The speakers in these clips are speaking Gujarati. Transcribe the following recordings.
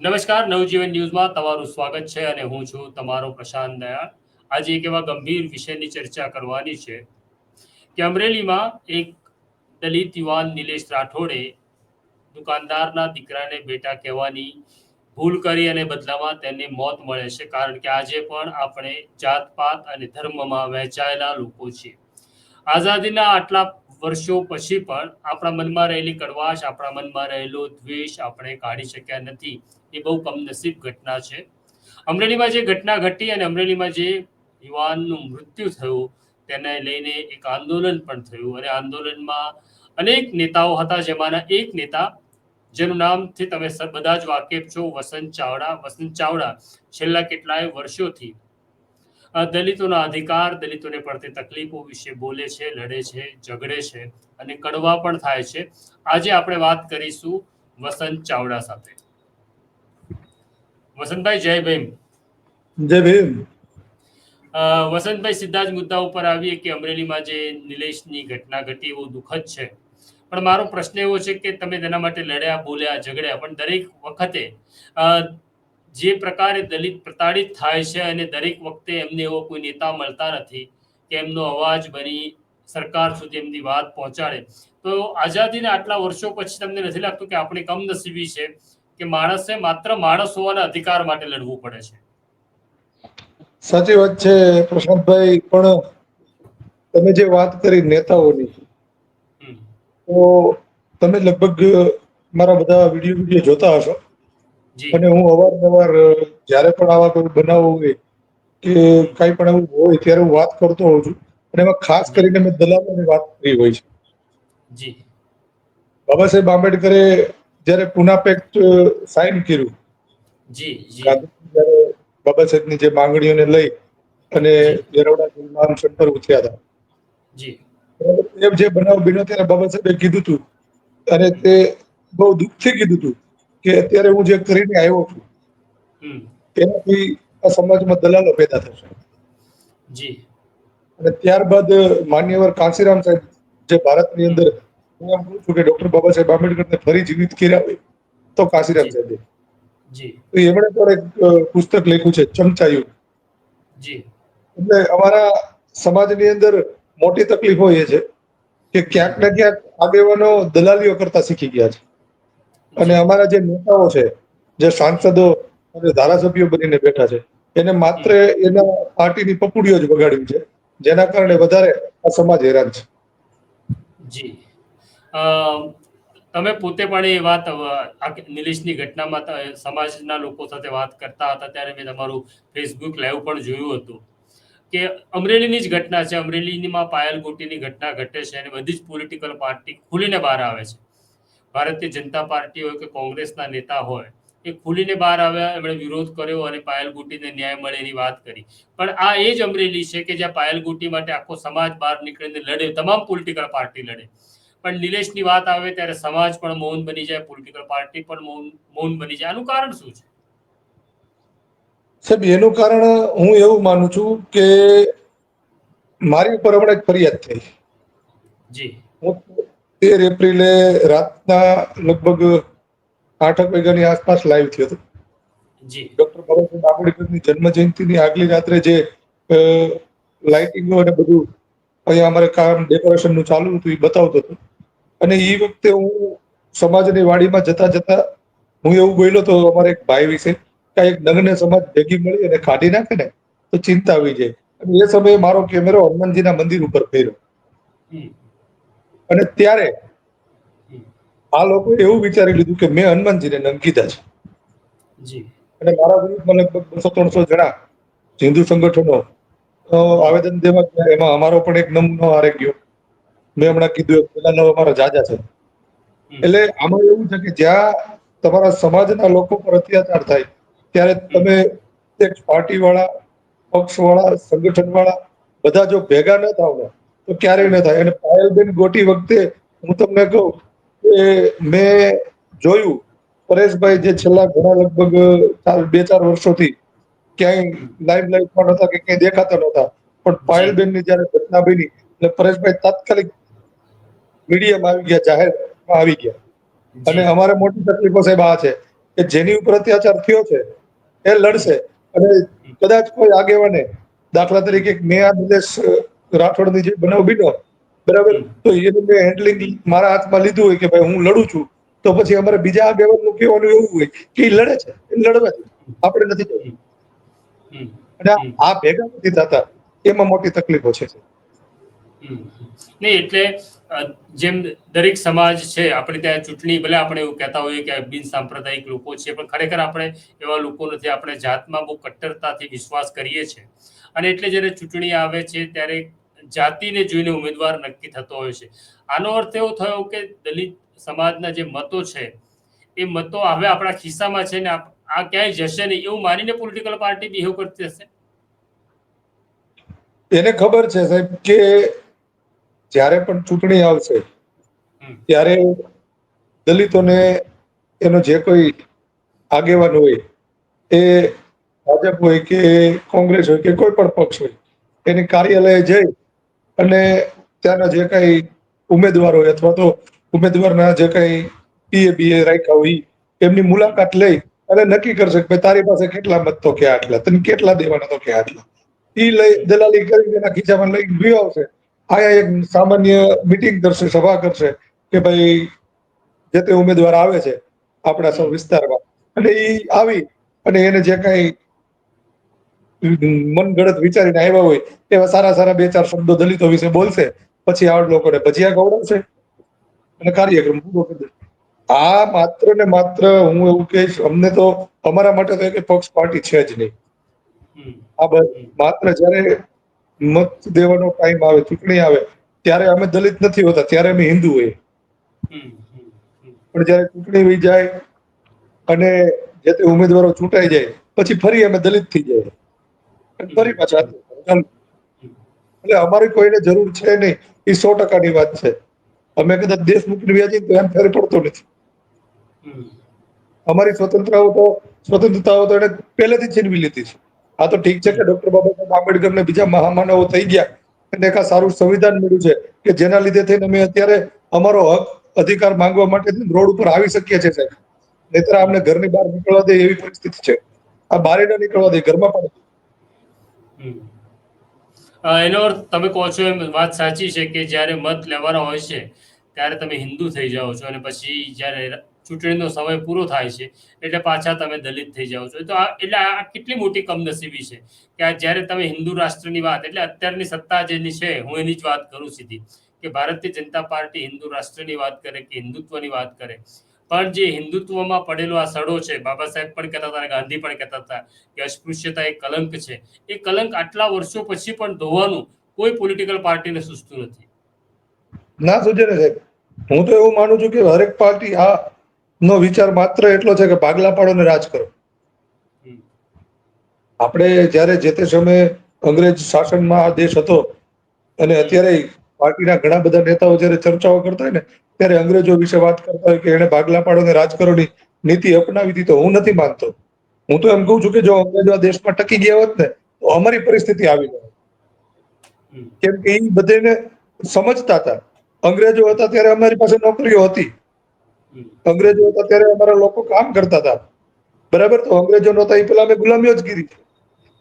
નમસ્કાર, નવજીવન ન્યૂઝમાં તમારું સ્વાગત છે અને હું છું તમારો પ્રશાંત દયાળ. આજે એક એવા ગંભીર વિષયની ચર્ચા કરવાની છે. કે અમરેલીમાં એક દલિત યુવાન નિલેશ રાઠોડે દુકાનદારના દીકરાને બેટા કહેવાની ભૂલ કરી અને બદલામાં તેને મોત મળે છે. કારણ કે આજે પણ આપણે જાતપાત અને ધર્મમાં વહેંચાયેલા લોકો છીએ. આઝાદીના આટલા વર્ષો પછી પણ આપણા મનમાં રહેલી કડવાશ, આપણા મનમાં રહેલો દ્વેષ આપણે કાઢી શક્યા નથી. એ બહુ કમનસીબ ઘટના છે. અમરેલીમાં જે ઘટના ઘટી અને અમરેલીમાં જે યુવાનનું મૃત્યુ થયું, તેને લઈને એક આંદોલન પણ થયું અને આંદોલનમાં અનેક નેતાઓ હતા, જેમાંના એક નેતા, જેનું નામથી તમે બધા જ વાકેફ છો, વસંત ચાવડા. વસંત ચાવડા છેલ્લા કેટલાય વર્ષોથી દલિતોના અધિકાર, દલિતોને પડતી તકલીફો વિશે બોલે છે, લડે છે, ઝઘડે છે અને કડવા પણ થાય છે. આજે આપણે વાત કરીશું વસંત ચાવડા સાથે. વસંતભાઈ જય ભીમ. જય ભીમ. વસંતભાઈ સીધા જ મુદ્દા ઉપર આવીએ કે અમરેલીમાં જે નિલેશની ઘટના ઘટી એવું દુઃખદ છે. પણ મારો પ્રશ્ન એવો છે કે તમે તેના માટે લડ્યા બોલ્યા ઝઘડ્યા પણ દરેક વખતે જે પ્રકારે દલિત પ્રતાડિત થાય છે અને દરેક વખતે એમને એવો કોઈ નેતા મળતા નથી કે એમનો અવાજ બની સરકાર સુધી એમની વાત પહોંચાડે. તો આઝાદીના આટલા વર્ષો પછી તમને નથી લાગતું કે આપણે કમનસીબી છે? કે માણસે માત્ર માણસ હોવાના અધિકાર માટે લડવું પડે છે. સાચી વાત છે પ્રશાંતભાઈ પણ તમે જે વાત કરી નેતાઓની તો તમે લગભગ મારા બધા વીડિયો વીડિયો જોતા હશો. અને હું અવારનવાર જ્યારે પણ આવા કોઈ બનાવ હોય કે કાંઈ પણ એવું હોય ત્યારે હું વાત કરતો હોઉં છું. અને એમાં ખાસ કરીને મેં દલાલોની વાત કરી હોય છે. બાબા સાહેબ આંબેડકરે જ્યારે પુના પેક્ટ સાઇન કર્યું. જી જી. બાબા સાહેબની જે માંગણીઓને લઈ અને યરોડા જેલમાં સેન્ટર ઉતર્યા હતા. જી. એ જે બનાવ બન્યો ત્યારે બાબા સાહેબે કીધું હતું અને તે બહુ દુઃખથી કીધું હતું કે અત્યારે હું જે કરીને આવ્યો છું તેનાથી આ સમાજમાં દલાલો પેદા થશે. જી. અને ત્યારબાદ માન્યવર કાંશીરામ સાહેબ જે ભારતની અંદર હું એમ કહું છું કે ડોક્ટર બાબા સાહેબ આંબેડકરને ફરી જીવિત કર્યા હોય તો કાશીરામ સાહેબે? જી. તો એમણે પણ એક પુસ્તક લખ્યું છે ચમચાયું. જી. એટલે અમારા સમાજની અંદર મોટી તકલીફો એ છે કે ક્યાંક ને ક્યાંક આગેવાનો દલાલીઓ કરતા શીખી ગયા છે. અને અમારા જે નેતાઓ છે જે સાંસદો અને ધારાસભ્યો બનીને બેઠા છે એને માત્ર એના પાર્ટીની પપુડીઓ જ વગાડ્યું છે જેના કારણે વધારે આ સમાજ હેરાન છે. જી. તમે પોતે પણ એ વાત નિલેશની ઘટનામાં સમાજના લોકો સાથે વાત કરતા હતા, ત્યારે મેં તમારું ફેસબુક લાઈવ પણ જોયું હતું. કે અમરેલીની જ ઘટના છે, અમરેલીમાં પાયલ ગોટીની ઘટના ઘટે છે અને બધી જ પોલિટિકલ પાર્ટી ખુલીને બહાર આવે છે. ભારતીય જનતા પાર્ટી હોય કે કોંગ્રેસના નેતા હોય, એ ખુલીને બહાર આવ્યા, એમણે વિરોધ કર્યો અને પાયલ ગુટીને ન્યાય મળે એની વાત કરી. પણ આ એ જ અમરેલી છે કે જ્યાં પાયલ ગુટી માટે આખો સમાજ બહાર નીકળીને લડે, તમામ પોલિટિકલ પાર્ટી લડે. પણ નિલેશની વાત આવે ત્યારે સમાજ પણ મૌન બની જાય પોલિટિકલ પાર્ટી પણ મૌન મૌન બની જાય. આનું કારણ શું છે? સાહેબ એનું કારણ હું એવું માનું છું કે મારી ઉપર હમણાં એક ફરિયાદ થઈ. જી. હું તેર એપ્રિલે રાતના લગભગ આઠક વાગ્યાની આસપાસ લાઈવ થયો હતો. જી. ડોક્ટર બાબા સાહેબ આંબેડકરની જન્મ જયંતિની આગલી રાત્રે જે લાઇટિંગ અને બધું અહીંયા અમારે કામ ડેકોરેશનનું ચાલુ હતું એ બતાવતો હતો. અને એ વખતે હું સમાજની વાડીમાં જતા જતા હું એવું બોલ્યો તો અમારે એક ભાઈ વિશે કે એક નગ્ન સમાજ ભેગી મળી અને કાઢી નાખે ને તો ચિંતા આવી જાય. અને એ સમયે મારો કેમેરો હનુમાનજીના મંદિર ઉપર ફેર્યો. અને ત્યારે આ લોકોએ એવું વિચારી લીધું કે મેં હનુમાનજીને નમ કીધા છે. અને મારા વિરુદ્ધમાં લગભગ બસો ત્રણસો જણા હિન્દુ સંગઠનો આવેદન દેવા એમાં અમારો પણ એક નમૂનો હારે ગયો. મેં હમણાં કીધું અમારા જાજા છે. એટલે આમાં એવું છે કે જ્યાં તમારા સમાજના લોકો પર અત્યાચાર થાય ત્યારે તમે એક પાર્ટી વાળા પક્ષ વાળા સંગઠન વાળા બધા જો ભેગા ન થાવ ને તો ક્યારેય ન થાય. અને પાયલબેન ગોટી વખતે હું તમને કહું કે મેં જોયું પરેશભાઈ જે છેલ્લા ઘણા લગભગ બે ચાર વર્ષોથી ક્યાંય લાઈવ લાઈફમાં નહોતા કે ક્યાંય દેખાતા નહોતા. પણ પાયલબેનની જયારે ઘટના બની એટલે પરેશભાઈ તાત્કાલિક મીડિયામાં આવી ગયા જાહેરમાં આવી ગયા. અને અમારે મોટી તકલીફો સાહેબ આ છે કે જેની ઉપર અત્યાચાર થયો છે એ લડશે. અને કદાચ કોઈ આગેવાને દાખલા તરીકે મેં આ નિલેશ રાઠોડની જે બનાવ બીનો બરાબર? તો એનું મેં હેન્ડલિંગ મારા હાથમાં લીધું હોય કે ભાઈ હું લડું છું તો પછી અમારે બીજા આગેવાનનું કહેવાનું એવું હોય કે એ લડે છે એ લડવા. આપણે નથી જવું અને આ- ભેગા નથી થતા એમાં મોટી તકલીફો છે. નહીં એટલે જેમ દરેક સમાજ છે, આપણે ત્યાં ચૂંટણી, ભલે આપણે એવું કહેતા હોઈએ કે બિન સાંપ્રદાયિક લોકો છે, પણ ખરેખર આપણે એવા લોકો નથી. આપણે જાતમાં બહુ કટ્ટરતાથી વિશ્વાસ કરીએ છીએ. અને એટલે જ્યારે ચૂંટણી આવે છે, ત્યારે જાતિને જોઈને ઉમેદવાર નક્કી થતો હોય છે. આનો અર્થ એવો થયો કે દલિત સમાજના જે મતો છે, એ મતો હવે આપણા ખિસ્સામાં છે ને આ ક્યાંય જશે નહીં એવું માનીને પોલિટિકલ પાર્ટી બિહેવ કરતી હશે? એને ખબર છે સાહેબ કે જ્યારે પણ ચૂંટણી આવશે ત્યારે દલિતોને એનો જે કોઈ આગેવાન હોય એ ભાજપ હોય કે કોંગ્રેસ હોય કે કોઈ પણ પક્ષ હોય એની કાર્યાલયે જઈ અને ત્યાંના જે કઈ ઉમેદવાર હોય અથવા તો ઉમેદવારના જે કઈ પીએ બીએ રાખ્યા હોય એમની મુલાકાત લઈ અને નક્કી કરશે કે ભાઈ તારી પાસે કેટલા મત તો કે આટલા તને કેટલા દેવાના તો કે આટલા. એ લઈ દલાલી કરી એના ખીચામાં લઈ ગયો આવશે. આયા એક સામાન્ય મીટિંગ કરશે સભા કરશે કે ભાઈ જે તે ઉમેદવાર આવે છે આપણા સૌ વિસ્તારમાં. અને એ આવી અને એને જે કઈ મનગળત વિચારીને આવ્યા હોય એવા સારા સારા બે ચાર શબ્દો દલિતો વિશે બોલશે પછી આ લોકોને ભજીયા ખવડાવશે અને કાર્યક્રમ પૂરો કરી દેશે. આ માત્ર ને માત્ર હું એવું કહીશ અમને તો અમારા માટે તો એક પક્ષ પાર્ટી છે જ નહીં. આ માત્ર જ્યારે મત દેવાનો ટાઈમ આવે, ચૂંટણી આવે, ત્યારે અમે દલિત નથી હોતા, ત્યારે અમે હિન્દુ. હમ. પણ જ્યારે ચૂંટણી વહી જાય અને જે તે ઉમેદવારો ચૂંટાઈ જાય, પછી ફરી અમે દલિત થઈ જાય ફરી પાછા એટલે અમારી કોઈને જરૂર છે નહીં. એ સો ટકાની વાત છે. અમે કદાચ દેશ મૂકીને વ્યાજી તો એમ ફેર પડતો નથી. અમારી સ્વતંત્રતાઓ તો સ્વતંત્રતાઓ તો એને પહેલેથી છીનવી લીધી છે. આ તો ઠીક છે કે ડોક્ટર બાબા સાહેબ આંબેડકર ને બીજા મહામાનવો થઈ ગયા અને એક સારું સંવિધાન મળ્યું છે કે જેના લીધે થઈને અમે અત્યારે અમારો હક, અધિકાર માંગવા માટે રોડ ઉપર આવી શકીએ છીએ સાહેબ. નહીતર અમને ઘરની બહાર નીકળવા દે એવી પરિસ્થિતિ છે. આ બહાર ન નીકળવા દે, ઘરમાં પણ એનો અર્થ તમે કહો છો એમ વાત સાચી છે કે જ્યારે મત લેવાના હોય છે, ત્યારે તમે હિન્દુ થઈ જાઓ છો અને પછી જ્યારે ચૂંટણીનો સમય પૂરો થાય છે, એટલે પાછા તમે દલિત થઈ જાઓ છો. તો આ, એટલે આ કેટલી મોટી કમનસીબી છે કે આ જ્યારે તમે હિન્દુ રાષ્ટ્રની વાત, એટલે અત્યારની સત્તા જેની છે, હું એની જ વાત કરું સીધી, કે ભારતીય જનતા પાર્ટી હિન્દુ રાષ્ટ્રની વાત કરે કે હિન્દુત્વની વાત કરે. પણ જે હિન્દુત્વમાં પડેલો આ સડો છે, બાબા સાહેબ પણ કહેતા હતા અને ગાંધી પણ કહેતા હતા કે અસ્પૃશ્યતા એક કલંક છે. એ કલંક આટલા વર્ષો પછી પણ ધોવાનું કોઈ પોલિટિકલ પાર્ટીને સૂચતું નથી. ના સુજે સાહેબ. હું તો એવું માનું છું કે હરેક પાર્ટી આ નો વિચાર માત્ર એટલો છે કે ભાગલા પાડો ને રાજ કરો. આપણે જ્યારે જે તે સમયે અંગ્રેજ શાસનમાં આ દેશ હતો અને અત્યારે પાર્ટીના ઘણા બધા નેતાઓ જ્યારે ચર્ચાઓ કરતા હોય ને ત્યારે અંગ્રેજો વિશે વાત કરતા હોય કે એને ભાગલા પાડો ને રાજ કરોની નીતિ અપનાવી હતી તો હું નથી માનતો. હું તો એમ કહું છું કે જો અંગ્રેજો આ દેશમાં ટકી ગયા હોત ને તો અમારી પરિસ્થિતિ આવી ન કેમ કે એ બધાને સમજતા હતા. અંગ્રેજો હતા ત્યારે અમારી પાસે નોકરીઓ હતી. અંગ્રેજો હતા ત્યારે અમારા લોકો કામ કરતા હતા. બરાબર? તો અંગ્રેજો નહોતા એ પેલા અમે ગુલામીઓ જ કરી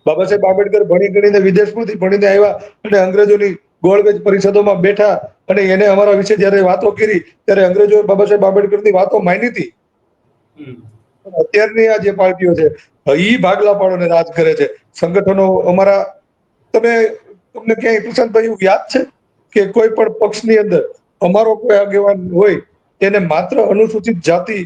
બાબા સાહેબ આંબેડકર ભણી ગણીને વિદેશમાંથી ભણીને આવ્યા અને અંગ્રેજોની ગોળમેજ પરિષદોમાં બેઠા અને એને અમારા વિશે જયારે વાતો કરી ત્યારે અંગ્રેજો બાબા સાહેબ આંબેડકરની વાતો માની હતી. અત્યારની આ જે પાર્ટીઓ છે એ ભાગલા પાડોને રાજ કરે છે. સંગઠનો અમારા તમે તમને ક્યાંય પ્રશાંતભાઈ યાદ છે? કે કોઈ પણ પક્ષની અંદર અમારો કોઈ આગેવાન હોય તેને માત્ર અનુસૂચિત જાતિ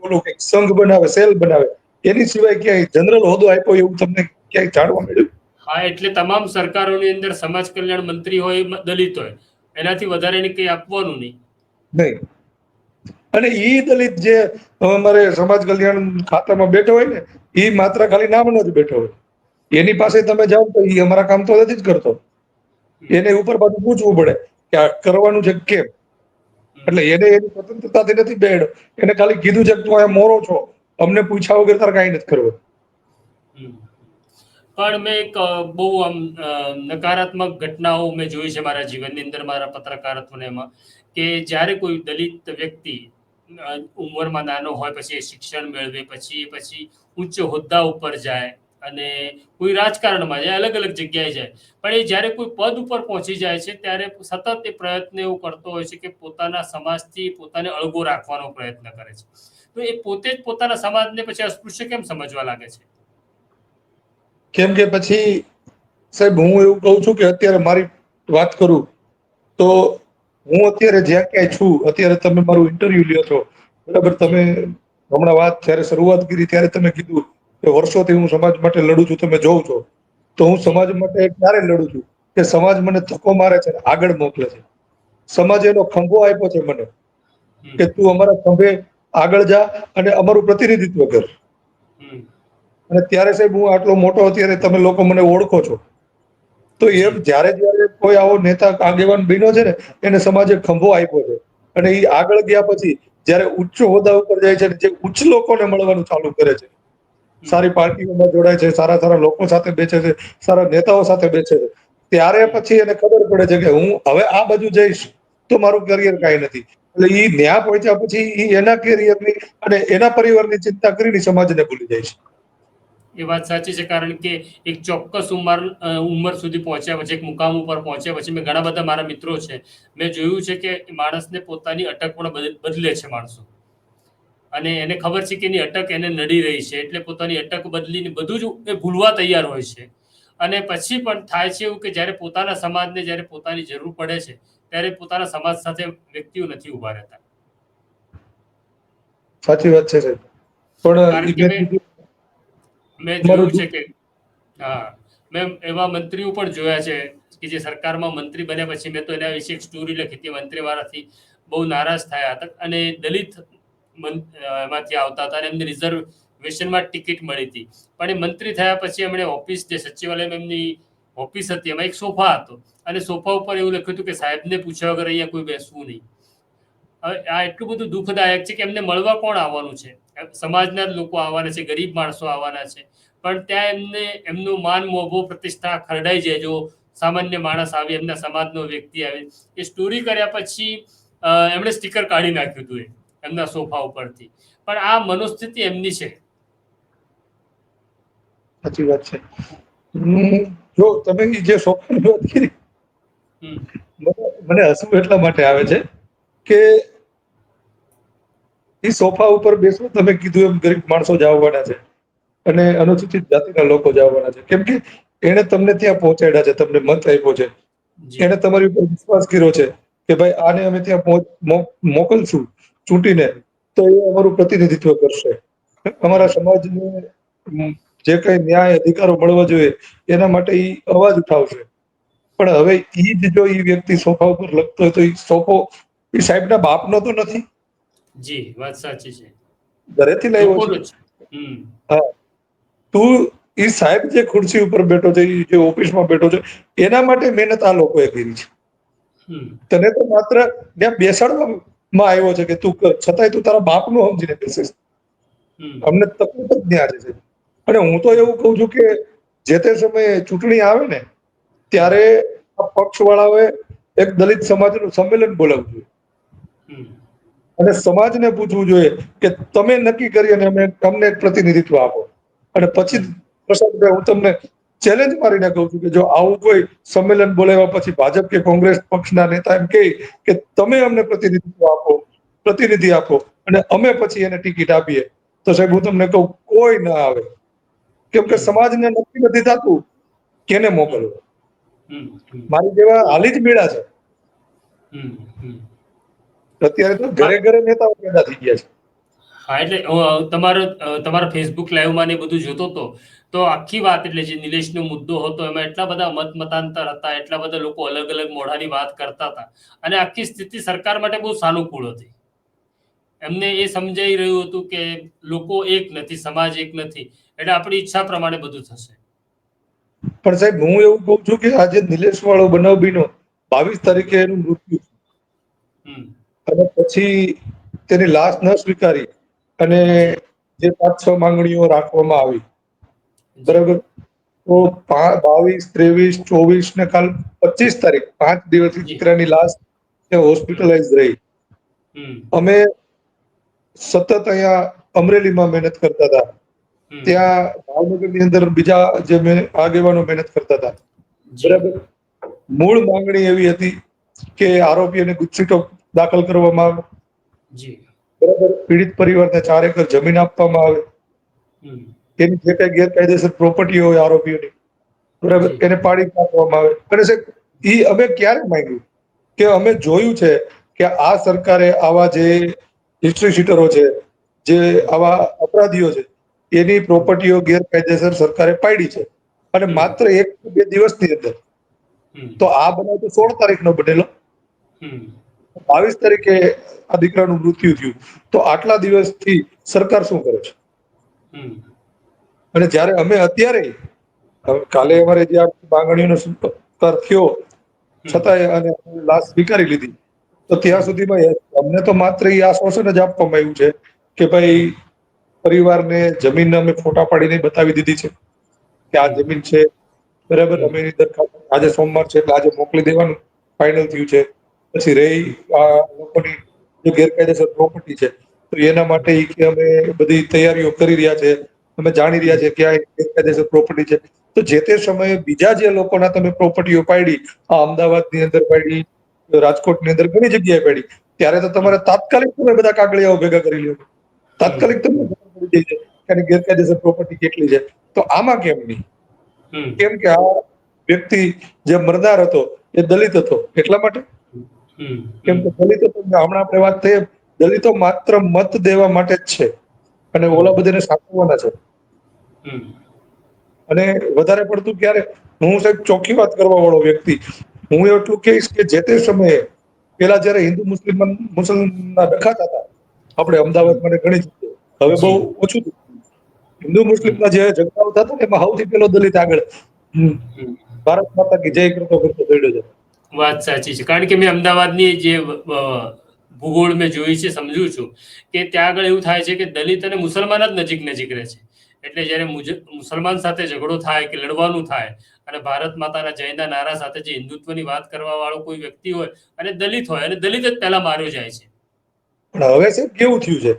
બોલો કે સંઘ બનાવે સેલ બનાવે એની સિવાય ક્યાંય જનરલ હોદ્દો આપ્યો એવું તમને ક્યાંય જાણવા મળ્યું? હા એટલે તમામ સરકારોની અંદર સમાજ કલ્યાણ મંત્રી હોય દલિત હોય એનાથી વધારે એને કંઈ આપવાનું નહીં. નહીં. અને એ દલિત જે અમારે સમાજ કલ્યાણ ખાતામાં બેઠો હોય ને એ માત્ર ખાલી નામનો જ બેઠો હોય. એની પાસે તમે જાઓ તો એ અમારા કામ તો નથી જ કરતો. એને ઉપર પાછું પૂછવું પડે કે આ કરવાનું છે કેમ? એટલે એને એની સ્વતંત્રતાથી નથી બેડ એને ખાલી કીધું છે તું અહીંયા મોરો છો. અમને પૂછ્યા વગર તારે કાંઈ નથી કરવું. પણ મેં એક બહુ આમ નકારાત્મક ઘટનાઓ મેં જોઈ છે મારા જીવનની અંદર, મારા પત્રકારત્વને એમાં, કે જ્યારે કોઈ દલિત વ્યક્તિ ઉંમરમાં નાનો હોય, પછી શિક્ષણ મેળવે, પછી પછી ઉચ્ચ હોદ્દા ઉપર જાય અને કોઈ રાજકારણમાં જાય, અલગ અલગ જગ્યાએ જાય. પણ એ જ્યારે કોઈ પદ ઉપર પહોંચી જાય છે, ત્યારે સતત એ પ્રયત્ન એવું કરતો હોય છે કે પોતાના સમાજથી પોતાને અળગો રાખવાનો પ્રયત્ન કરે છે. તો એ પોતે જ પોતાના સમાજને પછી અસ્પૃશ્ય કેમ સમજવા લાગે છે? કેમ કે પછી, સાહેબ, હું એવું કહું છું કે અત્યારે મારી વાત કરું, તો હું અત્યારે જ્યાં ક્યાંય છું, અત્યારે તમે મારું ઇન્ટરવ્યુ લ્યો છો. બરાબર, તમે હમણાં વાત જ્યારે શરૂઆત કરી, ત્યારે તમે કીધું કે વર્ષોથી હું સમાજ માટે લડું છું તમે જોઉં છો. તો હું સમાજ માટે ક્યારે લડું છું? કે સમાજ મને ધક્કો મારે છે આગળ મોકલે છે. સમાજે એનો ખંભો આપ્યો છે મને કે તું અમારા ખંભે આગળ જા અને અમારું પ્રતિનિધિત્વ કર. અને ત્યારે સાહેબ હું આટલો મોટો અત્યારે તમે લોકો મને ઓળખો છો. તો એમ જ્યારે જ્યારે કોઈ આવો નેતા આગેવાન બન્યો છે ને એને સમાજે ખંભો આપ્યો છે. અને એ આગળ ગયા પછી જ્યારે ઉચ્ચ હોદ્દા ઉપર જાય છે જે ઉચ્ચ લોકોને મળવાનું ચાલુ કરે છે સારી પાર્ટીઓમાં જોડાય છે, સારા સારા લોકો સાથે બેસે છે, સારા નેતાઓ સાથે બેસે છે. ત્યારે પછી એને ખબર પડે છે કે હું હવે આ બાજુ જઈશ તો મારું કરિયર કાંઈ નથી. એટલે એ ન્યા પહોંચ્યા પછી એ એના કેરિયરની અને એના પરિવારની ચિંતા કરીને સમાજને ભૂલી જાય છે. એ વાત સાચી છે, કારણ કે એક ચોક્કસ ઉંમર ઉંમર સુધી પહોંચ્યા પછી, એક મુકામ ઉપર પહોંચ્યા પછી મેં ઘણા બધા મારા મિત્રો છે. મેં જોયું છે કે માણસને પોતાની અટક પણ બદલે છે માણસો. અને એને ખબર છે કે એની અટક એને નડી રહી છે. એટલે પોતાની અટક બદલીને બધું જ એ ભૂલવા તૈયાર હોય છે. અને પછી પણ થાય છે એવું કે જ્યારે પોતાના સમાજને જ્યારે પોતાની જરૂર પડે છે ત્યારે પોતાના સમાજ સાથે વ્યક્તિઓ નથી ઊભા રહેતા. સાચી વાત છે સાહેબ. પણ મેં જોયું છે કે હા મેં એવા મંત્રીઓ પણ જોયા છે કે જે સરકારમાં મંત્રી બન્યા પછી મેં તો એના વિશે એક સ્ટોરી લખી હતી. મંત્રી વાળાથી બહુ નારાજ થયા હતા. અને દલિત એમાંથી આવતા હતા અને એમને રિઝર્વેશનમાં ટિકિટ મળી હતી. પણ એ મંત્રી થયા પછી એમણે ઓફિસ જે સચિવાલયમાં એમની ઓફિસ હતી, એમાં એક સોફા હતો. અને સોફા ઉપર એવું લખ્યું હતું કે સાહેબને પૂછ્યા વગર અહીંયા કોઈ બેસવું નહીં. હવે આ એટલું બધું દુઃખદાયક છે કે એમને મળવા કોણ આવવાનું છે? સમાજના જ લોકો આવવાના છે, ગરીબ માણસો આવવાના છે. પણ ત્યાં એમને, એમનું માન મોભો, પ્રતિષ્ઠા ખરડાઈ જાય, જો સામાન્ય માણસ આવે, એમના સમાજનો વ્યક્તિ આવે. એ સ્ટોરી કર્યા પછી એમણે સ્ટીકર કાઢી નાખ્યું હતું એ. એમના સોફા ઉપરથી પણ આ મનોસ્થિતિ એમની છે. સાચી વાત છે. જો તમે જે સોફાની વાત કરી મને હસવું એટલા માટે આવે છે કે એ સોફા ઉપર બેસવું તમે કીધું એમ ગરીબ માણસો જવાના છે અને અનુસૂચિત જાતિના લોકો જવાના છે. કેમ કે એને તમને ત્યાં પહોંચાડ્યા છે તમને મત આપ્યો છે. એને તમારી ઉપર વિશ્વાસ કર્યો છે કે ભાઈ આને અમે ત્યાં મોકલશું. ચૂંટીને તો એ અમારું પ્રતિનિધિત્વ કરશે. અમારા સમાજને જે કઈ ન્યાય અધિકારો મળવા જોઈએ એના માટે એ અવાજ ઉઠાવશે. પણ હવે એ જ જો એ વ્યક્તિ સોફા ઉપર લખતો હોય તો એ સોફો એ સાહેબના બાપનો તો નથી? જી વાત સાચી છે. ઘરેથી લાવ્યો છે? હા. તું એ સાહેબ જે ખુરશી ઉપર બેઠો છે જે ઓફિસમાં બેઠો છે એના માટે મહેનત આ લોકોએ કરી છે. તને તો માત્ર ત્યાં બેસાડવામાં આવ્યો છે કે તું છતાંય તું તારા બાપનું સમજીને બેસીશ અમને તકલીફ જ ત્યાં છે. અને હું તો એવું કહું છું કે જે તે સમયે ચૂંટણી આવે ને ત્યારે આ પક્ષવાળાઓએ એક દલિત સમાજનું સંમેલન બોલાવવું જોઈએ. અને સમાજને પૂછવું જોઈએ કે તમે નક્કી કરી અને અમે તમને પ્રતિનિધિત્વ આપો. અને પછી પ્રશાંતભાઈ હું તમને ચેલેન્જ મારીને કહું છું કે જો આવું કોઈ સંમેલન બોલાવ્યા પછી ભાજપ કે કોંગ્રેસ પક્ષના નેતા એમ કહે કે તમે અમને પ્રતિનિધિત્વ આપો પ્રતિનિધિ આપો અને અમે પછી એને ટિકિટ આપીએ. તો સાહેબ હું તમને કહું કોઈ ના આવે. કેમ કે સમાજને નક્કી નથી થતું કેને મોકલવો. મારી જેવા હાલી જ મેળા છે. અત્યારે તો ઘરે ઘરે નેતાઓ પેદા થઈ ગયા છે. હા એટલે તમારો તમારા ફેસબુક લાઈવમાં ને બધું જોતો હતો તો આખી વાત એટલે જે નિલેશનો મુદ્દો હતો એમાં એટલા બધા મત મતાંતર હતા એટલા બધા લોકો અલગ અલગ મોઢાની વાત કરતા હતા અને આખી સ્થિતિ સરકાર માટે બહુ સાનુકૂળ હતી. એમને એ સમજાઈ રહ્યું હતું કે લોકો એક નથી સમાજ એક નથી એટલે આપણી ઈચ્છા પ્રમાણે બધું થશે. પણ સાહેબ હું એવું કહું છું કે આજે નિલેશ વાળો બનાવ બીનો બાવીસ તારીખે એનું મૃત્યુ અને પછી તેની લાશ ન સ્વીકારી. અને જે પાંચ છ માંગણીઓ રાખવામાં આવી બરાબર? તો બાવીસ ત્રેવીસ ચોવીસ ને કાલ પચીસ તારીખ પાંચ દિવસથી દીકરાની લાશ હોસ્પિટલાઇઝ રહી. અમે સતત અહીંયા અમરેલીમાં મહેનત કરતા હતા. ત્યાં ત્યાં ભાવનગરની અંદર બીજા જે આગેવાનો મહેનત કરતા હતા. બરાબર? મૂળ માંગણી એવી હતી કે આરોપીઓને ગુજસીટો દાખલ કરવામાં આવે. બરાબર? પીડિત પરિવારને ચાર એકર જમીન આપવામાં આવે. એની જે કઈ ગેરકાયદેસર પ્રોપર્ટી હોય આરોપીઓની બરાબર? એને પાડી નાખવામાં આવે. અને સાહેબ ઈ અમે ક્યારે માંગ્યું? કે અમે જોયું છે કે આ સરકારે આવા જે હિસ્ટ્રી શીટરો છે જે આવા અપરાધીઓ છે એની પ્રોપર્ટીઓ ગેરકાયદેસર સરકારે પાડી છે. અને માત્ર એક બે દિવસની અંદર. તો આ બનાવ તો સોળ તારીખનો બનેલો. બાવીસ તારીખે આ દીકરાનું મૃત્યુ થયું. તો આટલા દિવસથી સરકાર શું કરે છે? અને જ્યારે અમે અત્યારે કાલે અમારે જે માંગણીઓનો સ્વીકાર થયો છતાંય અને લાશ સ્વીકારી લીધી તો ત્યાં સુધીમાં અમને તો માત્ર એ આશ્વાસન જ આપવામાં આવ્યું છે કે ભાઈ પરિવારને જમીન અમે ફોટા પાડીને બતાવી દીધી છે કે આ જમીન છે. બરાબર અમે એની દરખાસ્ત આજે સોમવાર છે એટલે આજે મોકલી દેવાનું ફાઇનલ થયું છે. પછી રહી આ લોકોની જે ગેરકાયદેસર પ્રોપર્ટી છે તો એના માટે કે અમે બધી તૈયારીઓ કરી રહ્યા છે અમે જાણી રહ્યા છે કે આ ગેરકાયદેસર પ્રોપર્ટી છે. તો જે તે સમયે બીજા જે લોકોના તમે પ્રોપર્ટીઓ પાડી આ અમદાવાદની અંદર પાડી રાજકોટની અંદર ઘણી જગ્યાએ પાડી ત્યારે તો તમારે તાત્કાલિક તમે બધા કાગળિયાઓ ભેગા કરી લ્યો. તાત્કાલિક તમને પડી જાય કે ગેરકાયદેસર પ્રોપર્ટી કેટલી છે. તો આમાં કેમ નહીં? કેમ કે આ વ્યક્તિ જે મરનાર હતો એ દલિત હતો એટલા માટે. કેમ કે દલિતો હમણાં આપણે વાત થઈ દલિતો માત્ર મત દેવા માટે જ છે. અને ઓલા બધાને સાચવવાના છે. અને વધારે પડતું ક્યારે હું સાહેબ ચોખ્ખી વાત કરવા વાળો વ્યક્તિ હું એટલું કહીશ કે જે તે સમયે પેલા જયારે હિન્દુ મુસ્લિમ મુસલમાનના ડખાતા હતા આપણે અમદાવાદમાં ને ઘણી જગ્યાએ હવે બહુ ઓછું. હિન્દુ મુસ્લિમના જે ઝઘડાઓ થતા એમાં સૌથી પેલો દલિત આગળ. ભારત માતા કી જય કરતો કરતો દોડ્યો છે. વાત સાચી છે. કારણ કે મેં અમદાવાદની જે ભૂગોળ મેં જોઈ છે સમજુ છું કે ત્યાં આગળ એવું થાય છે કે દલિત અને મુસલમાન જ નજીક નજીક રહે છે. એટલે જ્યારે મુસલમાન સાથે ઝઘડો થાય કે લડવાનું થાય અને ભારત માતાના જયના નારા સાથે જે હિન્દુત્વની વાત કરવા વાળો કોઈ વ્યક્તિ હોય અને દલિત હોય અને દલિત જ પહેલા માર્યો જાય છે. પણ હવે સાહેબ કેવું થયું છે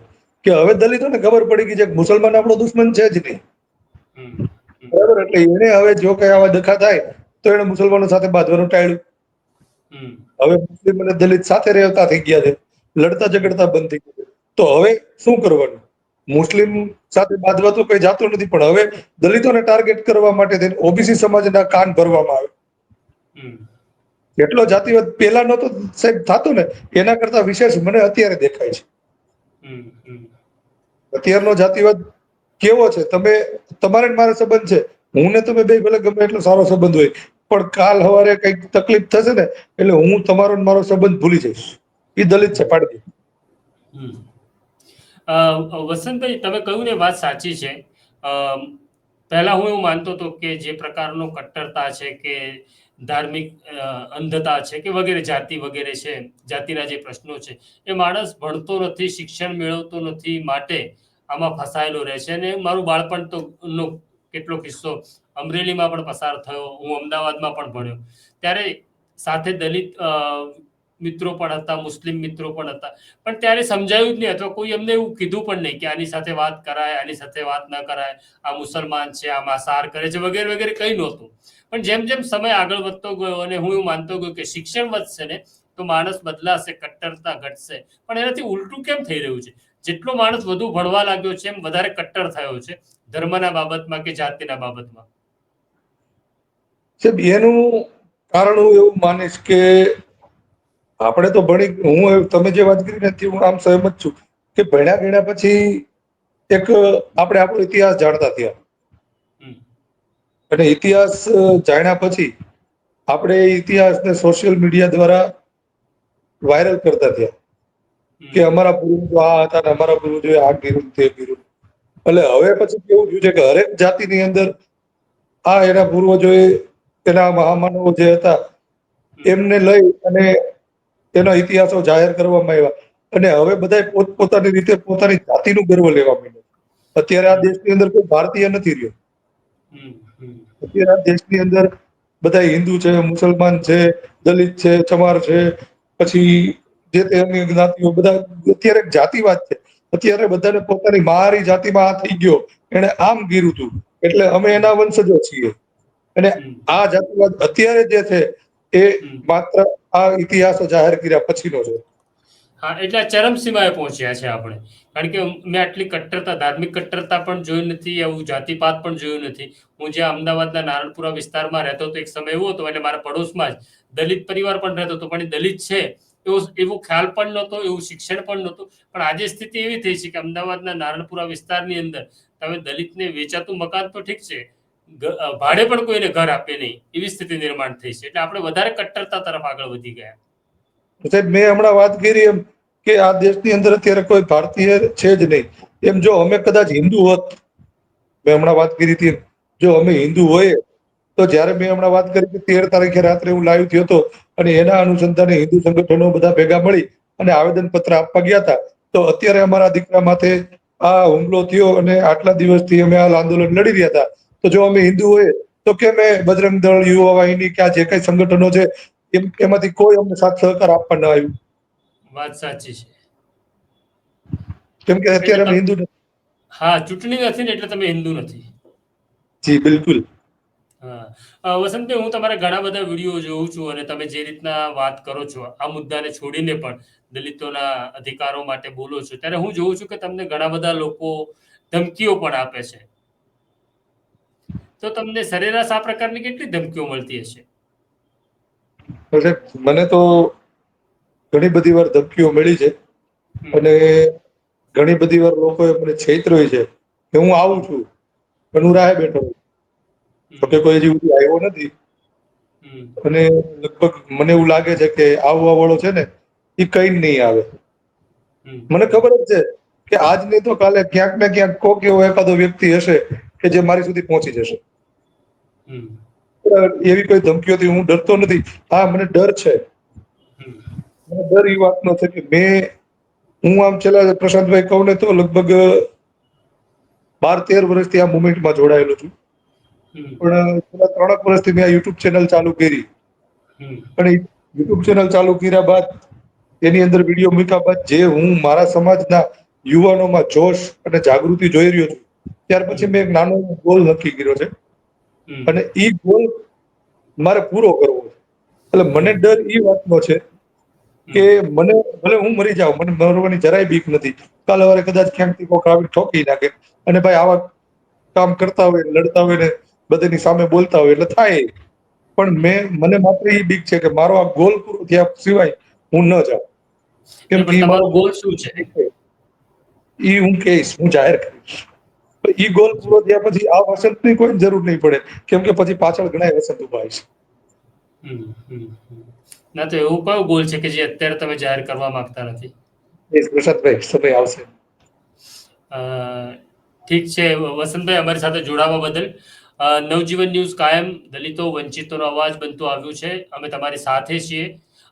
કે હવે દલિતોને ખબર પડી ગઈ છે કે મુસલમાન આપણો દુશ્મન છે જ નહીં. બરાબર? એટલે એને હવે જો કઈ આવા દખા થાય તો એને મુસલમાનો સાથે બાંધવાનું ટાળ્યું. હવે મુસ્લિમ અને દલિત સાથે રહેતા થઈ ગયા છે, લડતા ઝઘડતા બંધ થઈ ગયા તો હવે શું કરવાનું? મુસ્લિમ સાથે બાંધવા તો કઈ જાતું નથી, પણ હવે દલિતોને ટાર્ગેટ કરવા માટે ઓબીસી સમાજના કાન ભરવામાં આવે. એટલો જાતિવાદ પેલા નતો સાહેબ થતો ને, એના કરતા વિશેષ મને અત્યારે દેખાય છે. અત્યારનો જાતિવાદ કેવો છે? તમે, તમારે મારો સંબંધ છે. હું ને તમે બે ભલે ગમે એટલો સારો સંબંધ હોય. પણ કાલ સવારે કંઈક તકલીફ થશે ને, એટલે હું તમારો મારો સંબંધ ભૂલી જઈશ. એ દલિત છે પાડી દે વસંતભાઈ, તમે કહ્યું ને વાત સાચી છે? પહેલા હું એવું માનતો હતો કે જે પ્રકારનો કટ્ટરતા છે કે ધાર્મિક અંધતા છે કે વગેરે, જાતિ વગેરે છે, જાતિના જે પ્રશ્નો છે, એ માણસ ભણતો નથી, શિક્ષણ મેળવતો નથી, માટે આમાં ફસાયેલો રહે છે. અને મારું બાળપણ તો નો કેટલો કિસ્સો અમરેલીમાં પણ પસાર થયો, હું અમદાવાદમાં પણ ભણ્યો. ત્યારે સાથે દલિત મિત્રો પણ હતા, મુસ્લિમ મિત્રો પણ હતા. પણ ત્યારે સમજાયું જ નહીં અથવા કોઈ એમને એવું કીધું પણ નહીં કે આની સાથે વાત કરાય, આની સાથે વાત ન કરાય, આ મુસલમાન છે આ માંસાહાર કરે છે, વગેરે વગેરે કંઈ નહોતું. પણ જેમ જેમ સમય આગળ વધતો ગયો અને હું એવું માનતો ગયો કે શિક્ષણ વધશે ને, તો માણસ બદલાશે, કટ્ટરતા ઘટશે. પણ એનાથી ઉલટું કેમ થઈ રહ્યું છે? જેટલો માણસ વધુ ભણવા લાગ્યો છે, એમ વધારે કટ્ટર થયો છે ધર્મના બાબતમાં કે જાતિના બાબતમાં? સાહેબ, એનું કારણ હું એવું માનીશ કે આપણે તો ભણી, હું તમે જે વાત કરી નથી હું આમ સહમત છું કે ભણ્યા ગણ્યા પછી એક આપણે આપણો ઇતિહાસ જાણતા થયા. અને ઇતિહાસ જાણ્યા પછી આપણે ઇતિહાસને સોશિયલ મીડિયા દ્વારા વાયરલ કરતા થયા. કે અમારા પૂર્વજો આ હતા ને અમારા પૂર્વજોએ આ કર્યું તે કર્યું. એટલે હવે પછી કેવું થયું છે કે હરેક જાતિની અંદર આ એના પૂર્વજોએ એના મહામાનવો જે હતા એમને લઈ અને એના ઇતિહાસો જાહેર કરવામાં આવ્યા. અને હવે બધા પોતપોતાની રીતે પોતાની જાતિનું ગર્વ લેવા માંડ્યા અત્યારે આ દેશની અંદર કોઈ ભારતીય નથી રહ્યો. અત્યારે આ દેશની અંદર બધા હિન્દુ છે મુસલમાન છે દલિત છે ચમાર છે પછી જે તે અન્ય જ્ઞાતિઓ બધા અત્યારે જાતિવાદ છે. અત્યારે બધાને પોતાની મારી જાતિમાં આ થઈ ગયો. એને આમ ગીરું હતું. એટલે અમે એના વંશજો છીએ. અને આ જાતિવાદ અત્યારે જે છે એ માત્ર આ ઇતિહાસ જાહેર કર્યા પછીનો છે. હા એટલે ચરમસીમાએ પહોંચ્યા છે આપણે. કારણ કે મેં આટલી કટ્ટરતા ધાર્મિક કટ્ટરતા પણ જોઈ નથી એવું જાતિપાત પણ જોયું નથી. હું જે અમદાવાદના નારણપુરા વિસ્તારમાં રહેતો હતો એક સમય એવો હતો એટલે મારા પડોશમાં જ દલિત પરિવાર પણ રહેતો હતો પણ એ દલિત છે એવો એવો ખ્યાલ પણ નહોતો એવું શિક્ષણ પણ નહોતું. પણ આજે સ્થિતિ એવી થઈ છે કે અમદાવાદના નારણપુરા વિસ્તારની અંદર તમે દલિતને વેચાતું મકાન તો ઠીક છે ભાડે પણ કોઈને ઘર આપે નહીં, એવી સ્થિતિ નિર્માણ થઈ છે. એટલે આપણે વધારે કટ્ટરતા તરફ આગળ વધી ગયા. સાહેબ, મેં હમણાં વાત કરી એમ કે આ દેશની અંદર અત્યારે કોઈ ભારતીય છે જ નહીં. એમ જો અમે કદાચ હિન્દુ હોત, મેં હમણાં વાત કરી હતી જો અમે હિન્દુ હોય તો જ્યારે મેં હમણાં વાત કરી કે તેર તારીખે રાત્રે હું લાઈવ થયો હતો અને એના અનુસંધાને હિન્દુ સંગઠનો બધા ભેગા મળી અને આવેદન પત્ર આપવા ગયા હતા, તો અત્યારે અમારા દીકરા માથે આ હુમલો થયો અને આટલા દિવસથી અમે આ આંદોલન લડી રહ્યા હતા. તો જો અમે હિન્દુ હોય તો કેમ એ બજરંગ દળ યુવા વાહિની કે આ જે કઈ સંગઠનો છે એમાંથી કોઈ અમને સાથ સહકાર આપવા ન આવ્યું? વાત સાચી છે. કેમ કે અત્યારે અમે હિન્દુ. હા ચૂંટણી નથી ને એટલે તમે હિન્દુ નથી. જી બિલકુલ. હા. વસંતભાઈ હું તમારા ઘણા બધા વીડિયો જોઉં છું અને તમે જે રીતના વાત કરો છો આ મુદ્દાને છોડીને પણ દલિતોના અધિકારો માટે બોલો છો ત્યારે હું જોઉં છું કે તમને ઘણા બધા લોકો ધમકીઓ પણ આપે છે. તો તમને સરેરાશ આ પ્રકારની કેટલી ધમકીઓ મળતી હશે? મને તો ઘણી બધી વાર ધમકીઓ મળી છે. અને ઘણી બધી વાર લોકોએ મને છેતર્યો છે કે હું આવું છું પણ હું રાહે બેઠો છું. કે કોઈ હજી સુધી આવ્યો નથી. અને લગભગ મને એવું લાગે છે કે આવવા વાળો છે ને એ કઈ નહીં આવે. મને ખબર જ છે કે આજ નહીં તો કાલે ક્યાંક ને ક્યાંક કોક એવો એકાદો વ્યક્તિ હશે કે જે મારી સુધી પહોંચી જશે. એવી કોઈ ધમકીઓથી હું ડરતો નથી. હા મને ડર છે. મને ડર એ વાતનો છે કે મેં હું આમ છેલ્લા પ્રશાંતભાઈ કહું ને તો લગભગ બાર તેર વર્ષથી આ મુવમેન્ટમાં જોડાયેલો છું. પણ છેલ્લા ત્રણેક વર્ષથી મેં આ યુટ્યુબ ચેનલ ચાલુ કરી. પણ યુટ્યુબ ચેનલ ચાલુ કર્યા બાદ એની અંદર વીડિયો મૂક્યા બાદ જે હું મારા સમાજના યુવાનોમાં જોશ અને જાગૃતિ જોઈ રહ્યો છું ત્યાર પછી મેં એક નાનો ગોલ નક્કી કર્યો છે. અને એ ગોલ મારે પૂરો કરવો છે. એટલે મને ડર એ વાતનો છે કે મને ભલે હું મરી જાઉં મને મરવાની જરાય બીક નથી. કાલે વારે કદાચ ક્યાંકથી કોક આવી ઠોકી નાખે. અને ભાઈ આવા કામ કરતા હોય લડતા હોય ને બધાની સામે બોલતા હોય એટલે થાય પણ મેં મને માત્ર એ બીક છે કે મારો આ ગોલ પૂરો થયા સિવાય હું ન જાઉં. કેમ કે મારો ગોલ શું છે? એ હું કહીશ હું જાહેર કરીશ. ઈ ગોલ પૂરો થયા પછી આ વસંતની કોઈ જરૂર નહીં પડે. કેમ કે પછી પાછળ ઘણા વસંત ઊભા છે. ના તો એવું કયો ગોલ છે કે જે અત્યારે તમે જાહેર કરવા માંગતા નથી? એ પ્રસાદભાઈ સમય આવશે. ઠીક છે. વસંતભાઈ અમારી સાથે જોડાવા બદલ. નવજીવન ન્યૂઝ કાયમ દલિતો વંચિતોનો અવાજ બનતું આવ્યું છે. અમે તમારી સાથે છીએ.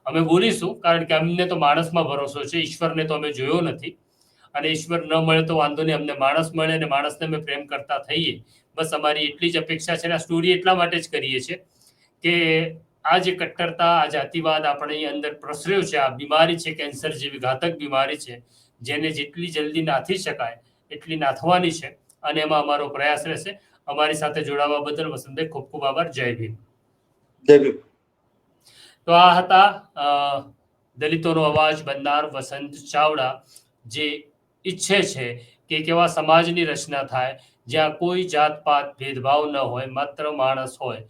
અમે બોલીશું કારણ કે અમને તો માણસમાં ભરોસો છે. ઈશ્વરને તો અમે જોયો નથી. અને ઈશ્વર ન મળે તો વાંધો નહીં અમને માણસ મળે અને માણસને અમે પ્રેમ કરતા થઈએ. બસ અમારી એટલી જ અપેક્ષા છે અને આ સ્ટોરી એટલા માટે જ કરીએ છીએ કે આ જે કટ્ટરતા આ જાતિવાદ આપણી અંદર પ્રસર્યો છે આ બીમારી છે કેન્સર જેવી ઘાતક બીમારી છે જેને જેટલી જલ્દી નાથી શકાય એટલી નાથવાની છે અને એમાં અમારો પ્રયાસ રહેશે. અમારી સાથે જોડાવા બદલ વસંતભાઈ ખૂબ ખૂબ આભાર. જય ભીમ. જય ભીમ. તો આ હતા દલિતોનો અવાજ બનનાર વસંત ચાવડા જે ઈચ્છે છે કે કેવા સમાજની રચના થાય જ્યાં કોઈ જાતપાત, ભેદભાવ ન હોય, માત્ર માણસ હોય.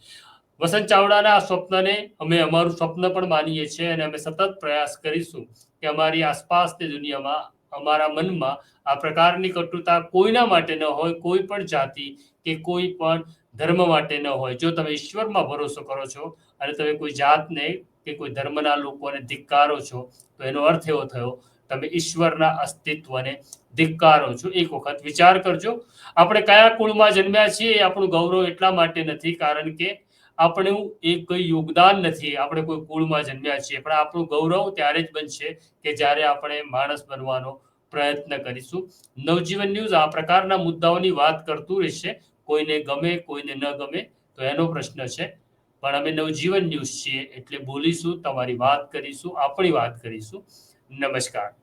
વસંત ચાવડાના આ સ્વપ્નને અમે અમારું સ્વપ્ન પણ માનીએ છીએ અને અમે સતત પ્રયાસ કરીશું કે અમારી આસપાસની દુનિયામાં, અમારા મનમાં આ પ્રકારની કટુતા કોઈના માટે ન હોય, કોઈ પણ જાતિ કે કોઈ પણ ધર્મ માટે ન હોય. જો તમે ઈશ્વરમાં ભરોસો કરો છો અને તમે કોઈ જાતને કે કોઈ ધર્મના લોકોને ધિક્કારો છો, તો એનો અર્થ એવો થયો તમે ઈશ્વરના અસ્તિત્વને ધિક્કારો છો. એક વખત વિચાર કરજો. આપણે કયા કુળમાં જન્મ્યા છીએ એ આપણું ગૌરવ એટલા માટે નથી કારણ કે આપણું એ કોઈ યોગદાન નથી. આપણે કોઈ કુળમાં જન્મ્યા છીએ. પણ આપણું ગૌરવ ત્યારે જ બનશે કે જ્યારે આપણે માણસ બનવાનો પ્રયત્ન કરીશું. નવજીવન ન્યૂઝ આ પ્રકારના મુદ્દાઓની વાત કરતું રહેશે. કોઈને ગમે, કોઈને ન ગમે તો એનો પ્રશ્ન છે. પણ અમે નવજીવન ન્યૂઝ છીએ એટલે બોલીશું, તમારી વાત કરીશું, આપણી વાત કરીશું. નમસ્કાર.